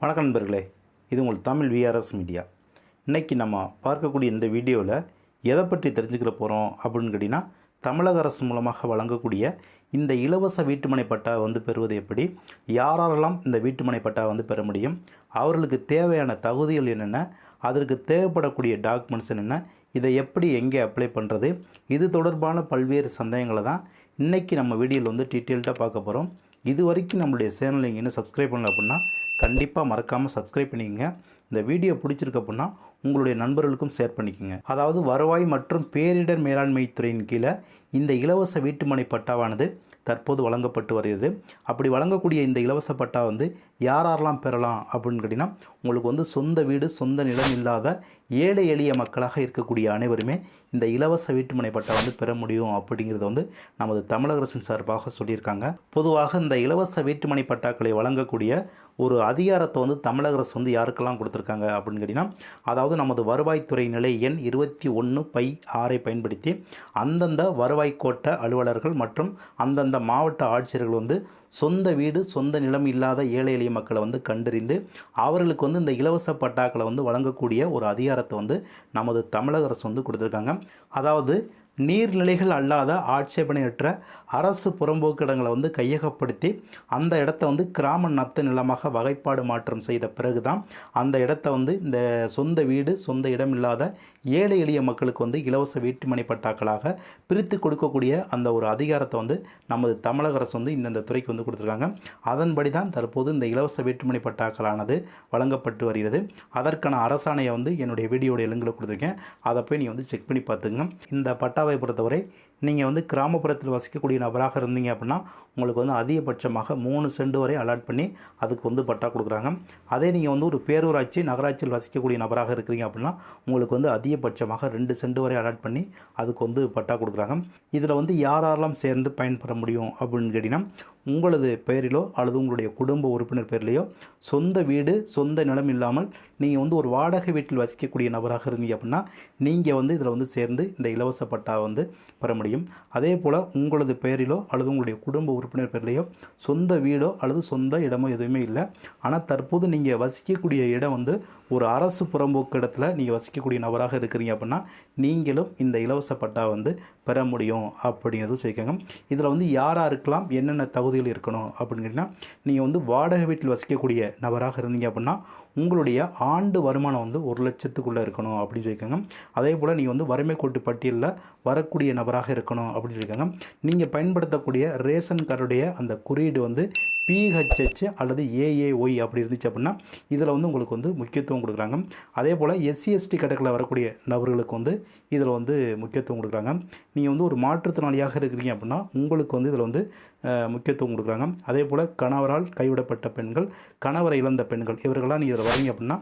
வணக்கம் நண்பர்களே இது உங்கள் தமிழ் விஆர்எஸ் மீடியா இன்றைக்கி நம்ம பார்க்கக்கூடிய இந்த வீடியோவில் எதை பற்றி தெரிஞ்சுக்கிற போகிறோம் அப்படின்னு கேட்டிங்கன்னா தமிழக அரசு மூலமாக வழங்கக்கூடிய இந்த இலவச வீட்டுமனை பட்டா வந்து பெறுவது எப்படி யாரெல்லாம் இந்த வீட்டுமனை பட்டா வந்து பெற முடியும் அவர்களுக்கு தேவையான தகுதிகள் என்னென்ன அதற்கு தேவைப்படக்கூடிய டாக்குமெண்ட்ஸ் என்னென்ன இதை எப்படி எங்கே அப்ளை பண்ணுறது இது தொடர்பான பல்வேறு சந்தேகங்களை தான் இன்றைக்கி நம்ம வீடியோவில் வந்து டீட்டெயில்டாக பார்க்க போகிறோம் இது வரைக்கும் நம்மளுடைய சேனலை நீங்கள் இன்னும் சப்ஸ்கிரைப் பண்ணல அப்படின்னா கண்டிப்பாக மறக்காமல் சப்ஸ்கிரைப் பண்ணிக்கங்க. இந்த வீடியோ பிடிச்சிருக்கு அப்படின்னா உங்களுடைய நண்பர்களுக்கும் ஷேர் பண்ணிக்கோங்க. அதாவது வருவாய் மற்றும் பேரிடர் மேலாண்மை துறையின் கீழே இந்த இலவச வீட்டுமனை பட்டாவானது தற்போது வழங்கப்பட்டு வருகிறது. அப்படி வழங்கக்கூடிய இந்த இலவச பட்டா வந்து யாரெல்லாம் பெறலாம் அப்படின்னு கேட்டிங்கன்னா உங்களுக்கு வந்து சொந்த வீடு சொந்த நிலம் இல்லாத ஏழை எளிய மக்களாக இருக்கக்கூடிய அனைவருமே இந்த இலவச வீட்டுமனை பட்டா வந்து பெற முடியும் அப்படிங்கிறத வந்து நமது தமிழக அரசின் சார்பாக சொல்லியிருக்காங்க. பொதுவாக இந்த இலவச வீட்டுமனை பட்டாக்களை வழங்கக்கூடிய ஒரு அதிகாரத்தை வந்து தமிழக அரசு வந்து யாருக்கெல்லாம் கொடுத்துருக்காங்க அப்படின்னு கேட்டிங்கன்னா அதாவது நமது வருவாய்த்துறை நிலை எண் இருபத்தி ஒன்று பை ஆறை பயன்படுத்தி அந்தந்த வருவாய் கோட்ட அலுவலர்கள் மற்றும் அந்தந்த மாவட்ட ஆட்சியர்கள் வந்து சொந்த வீடு சொந்த நிலம் இல்லாத ஏழை எளிய மக்களை வந்து கண்டறிந்து அவர்களுக்கு வந்து இந்த இலவச பட்டாக்களை வந்து வழங்கக்கூடிய ஒரு அதிகாரத்தை வந்து நமது தமிழக அரசு வந்து கொடுத்துருக்காங்க. அதாவது நீர்நிலைகள் அல்லாத ஆட்சேபனையற்ற அரசு புறம்போக்கு இடங்களை வந்து கையகப்படுத்தி அந்த இடத்த வந்து கிராம நத்த நிலமாக வகைப்பாடு மாற்றம் செய்த பிறகு தான் அந்த இடத்த வந்து இந்த சொந்த வீடு சொந்த இடம் இல்லாத ஏழை எளிய மக்களுக்கு வந்து இலவச வீட்டுமனை பட்டாக்களாக பிரித்து கொடுக்கக்கூடிய அந்த ஒரு அதிகாரத்தை வந்து நமது தமிழக அரசு வந்து இந்தந்த துறைக்கு வந்து கொடுத்துருக்காங்க. அதன்படி தான் தற்போது இந்த இலவச வீட்டுமனை பட்டாக்களானது வழங்கப்பட்டு வருகிறது. அதற்கான அரசாணையை வந்து என்னுடைய வீடியோடைய லிங்கில் கொடுத்துருக்கேன். அதை போய் நீங்கள் வந்து செக் பண்ணி பார்த்துங்க இந்த டாட்டாவை பொறுத்தவரை நீங்கள் வந்து கிராமப்புறத்தில் வசிக்கக்கூடிய நபராக இருந்தீங்க அப்படின்னா உங்களுக்கு வந்து அதிகபட்சமாக மூணு சென்ட் வரை அலாட் பண்ணி அதுக்கு வந்து பட்டா கொடுக்குறாங்க. அதே நீங்கள் வந்து ஒரு பேரூராட்சி நகராட்சியில் வசிக்கக்கூடிய நபராக இருக்கிறீங்க அப்படின்னா உங்களுக்கு வந்து அதிகபட்சமாக ரெண்டு சென்ட் வரை அலாட் பண்ணி அதுக்கு வந்து பட்டா கொடுக்குறாங்க. இதில் வந்து யாரெல்லாம் சேர்ந்து பயன்பெற முடியும் அப்படின்னு கேட்டிங்கன்னா உங்களது பெயரிலோ அல்லது உங்களுடைய குடும்ப உறுப்பினர் பேரிலையோ சொந்த வீடு சொந்த நிலம் இல்லாமல் நீங்கள் வந்து ஒரு வாடகை வீட்டில் வசிக்கக்கூடிய நபராக இருந்தீங்க அப்படின்னா நீங்கள் வந்து இதில் வந்து சேர்ந்து இந்த இலவச பட்டா வந்து பெற முடியும். அதே போல் உங்களது பெயரிலோ அல்லது உங்களுடைய குடும்ப உறுப்பினர் பேர்லேயோ சொந்த வீடோ அல்லது சொந்த இடமோ எதுவுமே இல்லை. ஆனால் தற்போது நீங்கள் வசிக்கக்கூடிய இடம் வந்து ஒரு அரசு புறம்போக்கு இடத்துல நீங்கள் வசிக்கக்கூடிய நபராக இருக்கிறீங்க அப்படின்னா நீங்களும் இந்த இலவச பட்டா வந்து பெற முடியும் அப்படிங்கிறது சொல்லிக்கோங்க இதில் வந்து யாராக இருக்கலாம் என்னென்ன தகுதிகள் இருக்கணும் அப்படின்னு கேட்டிங்கன்னா நீங்கள் வந்து வாடகை வீட்டில் வசிக்கக்கூடிய நபராக இருந்தீங்க அப்படின்னா உங்களுடைய ஆண்டு வருமானம் வந்து ஒரு லட்சத்துக்குள்ளே இருக்கணும் அப்படின்னு சொல்லியிருக்காங்க. அதே போல் நீங்கள் வந்து வறுமை கோட்டு பட்டியலில் வரக்கூடிய நபராக இருக்கணும் அப்படின்னு சொல்லியிருக்காங்க. நீங்கள் பயன்படுத்தக்கூடிய ரேஷன் கார்டுடைய அந்த குறியீடு வந்து பிஹெச்ஹெச் அல்லது ஏஏஒய் அப்படி இருந்துச்சு அப்படின்னா இதில் வந்து உங்களுக்கு வந்து முக்கியத்துவம் கொடுக்குறாங்க. அதே போல் எஸ்சிஎஸ்டி எஸ்டி வரக்கூடிய நபர்களுக்கு வந்து இதில் வந்து முக்கியத்துவம் கொடுக்குறாங்க. நீங்கள் வந்து ஒரு மாற்றுத்திறனாளியாக இருக்கிறீங்க அப்படின்னா உங்களுக்கு வந்து இதில் வந்து முக்கியத்துவம் கொடுக்குறாங்க. அதே போல் கணவரால் கைவிடப்பட்ட பெண்கள் கணவரை இழந்த பெண்கள் இவர்களாம் நீங்கள் இதில் வரீங்க அப்படின்னா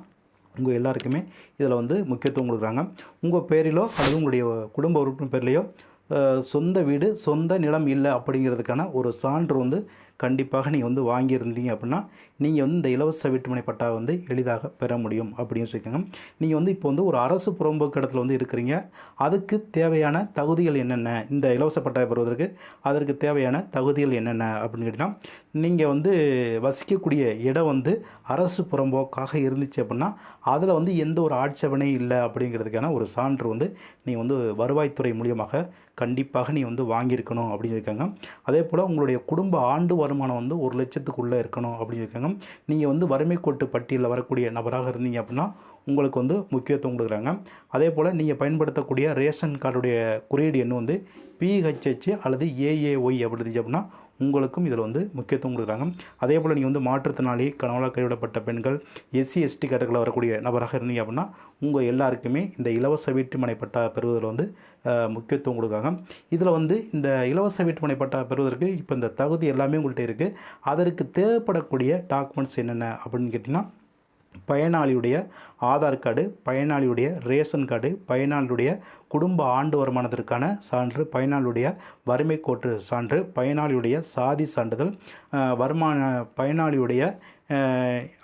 உங்கள் எல்லாருக்குமே இதில் வந்து முக்கியத்துவம் கொடுக்குறாங்க. உங்கள் பேரிலோ அல்லது உங்களுடைய குடும்ப உறுப்பினர் பேர்லேயோ சொந்த வீடு சொந்த நிலம் இல்லை அப்படிங்கிறதுக்கான ஒரு சான்று வந்து கண்டிப்பாக நீங்கள் வந்து வாங்கியிருந்தீங்க அப்படின்னா நீங்கள் வந்து இந்த இலவச வீட்டுமனை பட்டா வந்து எளிதாக பெற முடியும் அப்படின்னு சொல்லிக்கோங்க நீங்கள் வந்து இப்போ வந்து ஒரு அரசு புறம்போக்கு இடத்துல வந்து இருக்கிறீங்க. அதுக்கு தேவையான தகுதிகள் என்னென்ன? இந்த இலவச பட்டாவை பெறுவதற்கு அதற்கு தேவையான தகுதிகள் என்னென்ன அப்படின்னு கேட்டிங்கன்னா நீங்கள் வந்து வசிக்கக்கூடிய இடம் வந்து அரசு புறம்போக்காக இருந்துச்சு அப்படின்னா அதில் வந்து எந்த ஒரு ஆட்சேபனையும் இல்லை அப்படிங்கிறதுக்கான ஒரு சான்று வந்து நீங்கள் வந்து வருவாய்த்துறை மூலியமாக கண்டிப்பாக நீ வந்து வாங்கியிருக்கணும் அப்படின்னு இருக்காங்க அதே போல் உங்களுடைய குடும்ப ஆண்டு வருமானம் வந்து ஒரு லட்சத்துக்குள்ளே இருக்கணும் அப்படின்னு இருக்காங்க. நீங்கள் வந்து வறுமை கோட்டு பட்டியலில் வரக்கூடிய நபராக இருந்தீங்க அப்படின்னா உங்களுக்கு வந்து முக்கியத்துவம் கொடுக்குறாங்க. அதே போல் நீங்கள் பயன்படுத்தக்கூடிய ரேஷன் கார்டுடைய குறியீடு எண் வந்து பிஹெச்ஹெச் அல்லது ஏஏஒய் அப்படி இருந்துச்சு அப்படின்னா உங்களுக்கும் இதில் வந்து முக்கியத்துவம் கொடுக்குறாங்க. அதே போல் நீங்கள் வந்து மாற்றுத்திறனாளி கணவலாக கைவிடப்பட்ட பெண்கள் எஸ்சி எஸ்டி கேட்டகரியில் வரக்கூடிய நபராக இருந்தீங்க அப்படின்னா உங்கள் எல்லாருக்குமே இந்த இலவச வீட்டுமனை பட்டா பெறுவதில் வந்து முக்கியத்துவம் கொடுக்குறாங்க. இதில் வந்து இந்த இலவச வீட்டுமனை பட்டா பெறுவதற்கு இப்போ இந்த தகுதி எல்லாமே உங்கள்கிட்ட இருக்குது அதற்கு தேவைப்படக்கூடிய டாக்குமெண்ட்ஸ் என்னென்ன அப்படின்னு கேட்டிங்கன்னா பயனாளியுடைய ஆதார் கார்டு பயனாளியுடைய ரேஷன் கார்டு பயனாளியுடைய குடும்ப ஆண்டு வருமானத்திற்கான சான்று பயனாளியுடைய வறுமை கோட்டு சான்று பயனாளியுடைய சாதி சான்றிதழ் வருமான பயனாளியுடைய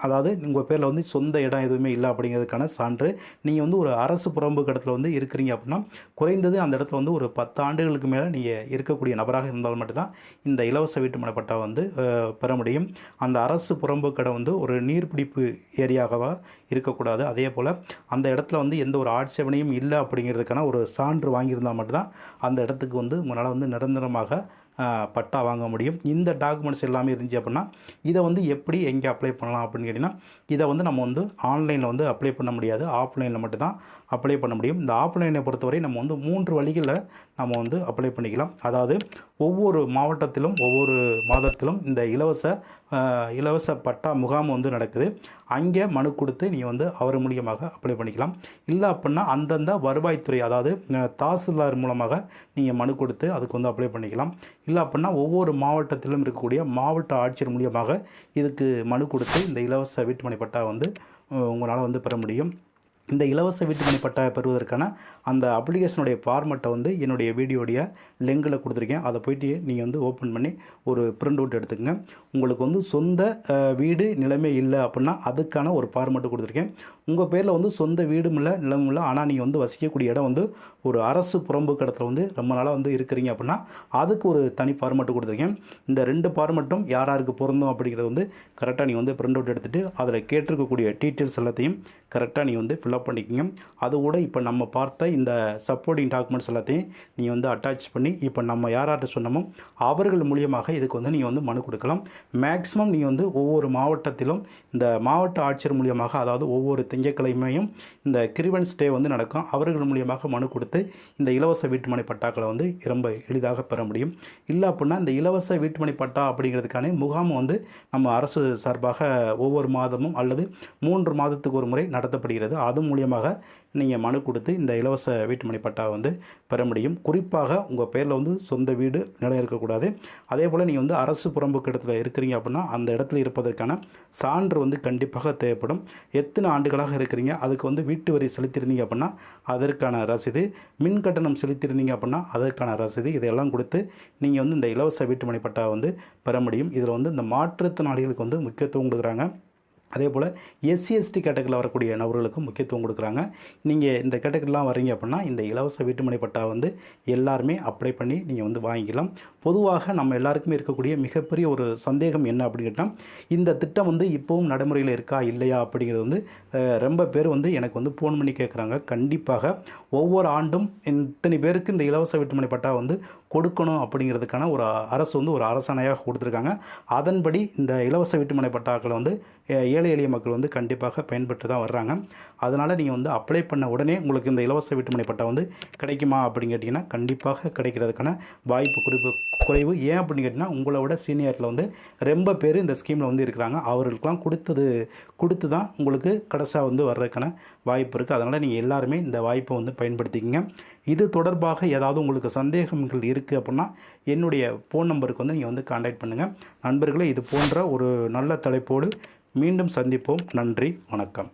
அதாவது உங்கள் பேரில் வந்து சொந்த இடம் எதுவுமே இல்லை அப்படிங்கிறதுக்கான சான்று. நீங்கள் வந்து ஒரு அரசு புறம்பு இடத்துல வந்து இருக்கிறீங்க அப்படின்னா குறைந்தது அந்த இடத்துல வந்து ஒரு பத்து ஆண்டுகளுக்கு மேலே நீங்கள் இருக்கக்கூடிய நபராக இருந்தால் மட்டும்தான் இந்த இலவச வீட்டுமனை பட்டா வந்து பெற முடியும். அந்த அரசு புறம்பு கடை வந்து ஒரு நீர்பிடிப்பு ஏரியாகவா இருக்கக்கூடாது. அதே போல் அந்த இடத்துல வந்து எந்த ஒரு ஆட்சேபனையும் இல்லை அப்படிங்கிறதுக்கான ஒரு சான்று வாங்கியிருந்தால் மட்டும்தான் அந்த இடத்துக்கு வந்து உங்களால் வந்து நிரந்தரமாக பட்டா வாங்க முடியும். இந்த டாக்குமெண்ட்ஸ் எல்லாமே இருந்துச்சு அப்படின்னா இதை வந்து எப்படி எங்கே அப்ளை பண்ணலாம் அப்படின்னு கேட்டிங்கன்னா இதை வந்து நம்ம வந்து ஆன்லைனில் வந்து அப்ளை பண்ண முடியாது. ஆஃப்லைனில் மட்டும்தான் அப்ளை பண்ண முடியும். இந்த ஆஃப்லைனை பொறுத்தவரை நம்ம வந்து மூன்று வழிகளில் நம்ம வந்து அப்ளை பண்ணிக்கலாம். அதாவது ஒவ்வொரு மாவட்டத்திலும் ஒவ்வொரு மாதத்திலும் இந்த இலவச இலவச பட்டா முகாம் வந்து நடக்குது. அங்கே மனு கொடுத்து நீங்கள் வந்து அவர் மூலியமாக அப்ளை பண்ணிக்கலாம். இல்லை அப்படின்னா அந்தந்த வருவாய்த்துறை அதாவது தாசில்தார் மூலமாக நீங்கள் மனு கொடுத்து அதுக்கு வந்து அப்ளை பண்ணிக்கலாம். இல்லை அப்படின்னா ஒவ்வொரு மாவட்டத்திலும் இருக்கக்கூடிய மாவட்ட ஆட்சியர் மூலியமாக இதுக்கு மனு கொடுத்து இந்த இலவச வீட்டுமனை பட்டா வந்து உங்களால் வந்து பெற முடியும். இந்த இலவச வீட்டுமனை பட்டா பெறுவதற்கான அந்த அப்ளிகேஷனுடைய ஃபார்மெட்டை வந்து என்னுடைய வீடியோடைய லிங்கில் கொடுத்துருக்கேன். அதை போயிட்டு நீங்கள் வந்து ஓப்பன் பண்ணி ஒரு பிரிண்ட் அவுட் எடுத்துக்கங்க. உங்களுக்கு வந்து சொந்த வீடு நிலைமை இல்லை அப்படின்னா அதுக்கான ஒரு ஃபார்மெட்டு கொடுத்துருக்கேன். உங்கள் பேரில் வந்து சொந்த வீடும் இல்லை நிலமும் இல்லை ஆனால் நீங்கள் வந்து வசிக்கக்கூடிய இடம் வந்து ஒரு அரசு புறம்பு இடத்துல வந்து ரொம்ப நாளாக வந்து இருக்கிறீங்க அப்படின்னா அதுக்கு ஒரு தனி ஃபார்மெட்டு கொடுத்துருக்கேன். இந்த ரெண்டு ஃபார்மெட்டும் யார் யாருக்கு பொருந்தும் அப்படிங்கிறது வந்து கரெக்டாக நீங்கள் வந்து பிரிண்ட் அவுட் எடுத்துகிட்டு அதில் கேட்டிருக்கக்கூடிய டீட்டெயில்ஸ் எல்லாத்தையும் கரெக்டாக நீ வந்து ஃபில்அப் பண்ணிக்கோங்க. அது கூட இப்போ நம்ம பார்த்த இந்த சப்போர்ட்டிங் டாக்குமெண்ட்ஸ் எல்லாத்தையும் நீ வந்து அட்டாச் பண்ணி இப்போ நம்ம யார்கிட்ட சொன்னோமோ அவர்கள் மூலியமாக இதுக்கு வந்து நீங்கள் வந்து மனு கொடுக்கலாம். மேக்ஸிமம் நீங்கள் வந்து ஒவ்வொரு மாவட்டத்திலும் இந்த மாவட்ட ஆட்சியர் மூலியமாக அதாவது ஒவ்வொரு திங்கக்கிழமையும் இந்த கிரிவன்ஸ் டே வந்து நடக்கும். அவர்கள் மூலியமாக மனு கொடுத்து இந்த இலவச வீட்டுமனை பட்டாக்களை வந்து ரொம்ப எளிதாக பெற முடியும். இல்லை அப்படின்னா இந்த இலவச வீட்டுமனை பட்டா அப்படிங்கிறதுக்கான முகாம் வந்து நம்ம அரசு சார்பாக ஒவ்வொரு மாதமும் அல்லது மூன்று மாதத்துக்கு ஒரு முறை நடத்தப்படுகிறது. அது மூலியமாக நீங்கள் மனு கொடுத்து இந்த இலவச வீட்டுமனை பட்டா வந்து பெற முடியும். குறிப்பாக உங்கள் பேரில் வந்து சொந்த வீடு நிலம் இருக்கக்கூடாது. அதே போல் நீங்கள் வந்து அரசு புறம்புக்கு இடத்துல இருக்கிறீங்க அப்படின்னா அந்த இடத்துல இருப்பதற்கான சான்று வந்து கண்டிப்பாக தேவைப்படும். எத்தனை ஆண்டுகளாக இருக்கிறீங்க? அதுக்கு வந்து வீட்டு வரி செலுத்தியிருந்தீங்க அப்படின்னா அதற்கான ரசீது. மின் கட்டணம் செலுத்தியிருந்தீங்க அப்படின்னா அதற்கான ரசீது. இதையெல்லாம் கொடுத்து நீங்கள் வந்து இந்த இலவச வீட்டுமனை பட்டா வந்து பெற முடியும். இதில் வந்து இந்த மாற்றுத்திறனாளிகளுக்கு வந்து முக்கியத்துவம் கொடுக்குறாங்க. அதே போல் எஸ்சி எஸ்டி கேட்டகரியில் வரக்கூடிய நபர்களுக்கும் முக்கியத்துவம் கொடுக்குறாங்க. நீங்கள் இந்த கேட்டகரிலாம் வரீங்க அப்படின்னா இந்த இலவச வீட்டுமனை பட்டா வந்து எல்லாருமே அப்ளை பண்ணி நீங்கள் வந்து வாங்கிக்கலாம். பொதுவாக நம்ம எல்லாருக்குமே இருக்கக்கூடிய மிகப்பெரிய ஒரு சந்தேகம் என்ன அப்படின்னு கேட்டால் இந்த திட்டம் வந்து இப்போவும் நடைமுறையில் இருக்கா இல்லையா அப்படிங்கிறது வந்து ரொம்ப பேர் வந்து எனக்கு வந்து ஃபோன் பண்ணி கேட்குறாங்க கண்டிப்பாக ஒவ்வொரு ஆண்டும் இத்தனை பேருக்கு இந்த இலவச வீட்டுமனை பட்டா வந்து கொடுக்கணும் அப்படிங்கிறதுக்கான ஒரு அரசு வந்து ஒரு அரசாணையாக கொடுத்துருக்காங்க. அதன்படி இந்த இலவச வீட்டுமனை பட்டாக்களை வந்து ஏழை எளிய மக்கள் வந்து கண்டிப்பாக பயன்பெற்று தான் வர்றாங்க. அதனால் நீங்கள் வந்து அப்ளை பண்ண உடனே உங்களுக்கு இந்த இலவச வீட்டுமனை பட்டா வந்து கிடைக்குமா அப்படின்னு கேட்டிங்கன்னா கண்டிப்பாக கிடைக்கிறதுக்கான வாய்ப்பு குறிப்பு குறைவு. ஏன் அப்படின்னு கேட்டிங்கன்னா உங்களை விட சீனியரில் வந்து ரொம்ப பேர் இந்த ஸ்கீமில் வந்து இருக்கிறாங்க. அவர்களுக்கெல்லாம் கொடுத்தது கொடுத்து தான் உங்களுக்கு கடைசியாக வந்து வர்றதுக்கான வாய்ப்பு இருக்குது அதனால் நீங்கள் எல்லாருமே இந்த வாய்ப்பை வந்து பயன்படுத்திக்கிங்க. இது தொடர்பாக ஏதாவது உங்களுக்கு சந்தேகங்கள் இருக்குது அப்படின்னா என்னுடைய ஃபோன் நம்பருக்கு வந்து நீங்கள் வந்து காண்டாக்ட் பண்ணுங்கள் நண்பர்களே இது போன்ற ஒரு நல்ல தலைப்போடு மீண்டும் சந்திப்போம். நன்றி வணக்கம்.